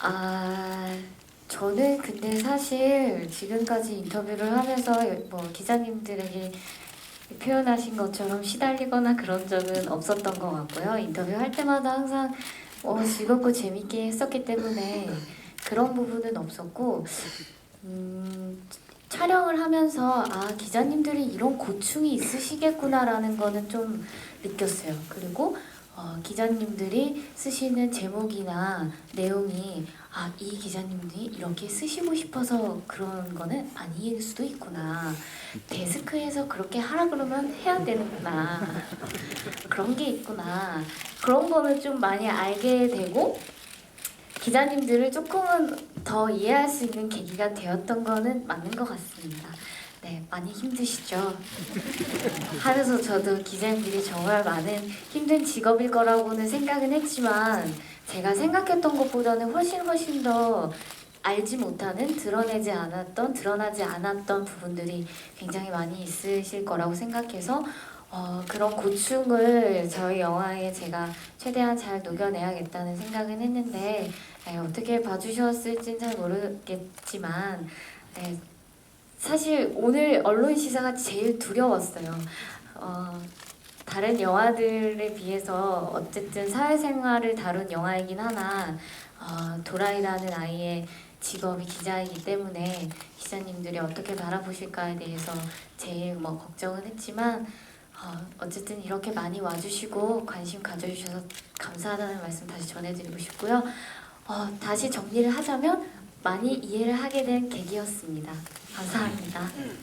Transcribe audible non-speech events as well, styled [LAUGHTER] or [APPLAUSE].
아, 저는 근데 사실 지금까지 인터뷰를 하면서 뭐 기자님들에게 표현하신 것처럼 시달리거나 그런 적은 없었던 것 같고요. 인터뷰 할 때마다 항상 어, 즐겁고 재밌게 했었기 때문에 그런 부분은 없었고, 음, 촬영을 하면서 아, 기자님들이 이런 고충이 있으시겠구나라는 거는 좀 느꼈어요. 그리고 어, 기자님들이 쓰시는 제목이나 내용이 아, 이 기자님들이 이렇게 쓰시고 싶어서 그런 거는 아닐 수도 있구나. 데스크에서 그렇게 하라 그러면 해야 되는구나. [LAUGHS] 그런 게 있구나. 그런 거는 좀 많이 알게 되고 기자님들을 조금은 더 이해할 수 있는 계기가 되었던 거는 맞는 것 같습니다. 네, 많이 힘드시죠? 하면서 저도 기자님들이 정말 많은 힘든 직업일 거라고는 생각은 했지만 제가 생각했던 것보다는 훨씬 훨씬 더 알지 못하는 드러내지 않았던 드러나지 않았던 부분들이 굉장히 많이 있으실 거라고 생각해서 어, 그런 고충을 저희 영화에 제가 최대한 잘 녹여내야겠다는 생각은 했는데 네, 어떻게 봐주셨을지는 잘 모르겠지만 네, 사실 오늘 언론 시사가 제일 두려웠어요. 어, 다른 영화들에 비해서 어쨌든 사회생활을 다룬 영화이긴 하나 어, 도라이라는 아이의 직업이 기자이기 때문에 기자님들이 어떻게 바라보실까에 대해서 제일 뭐 걱정은 했지만 어, 어쨌든 이렇게 많이 와주시고 관심 가져주셔서 감사하다는 말씀 다시 전해드리고 싶고요. 어, 다시 정리를 하자면 많이 이해를 하게 된 계기였습니다. 감사합니다. 음.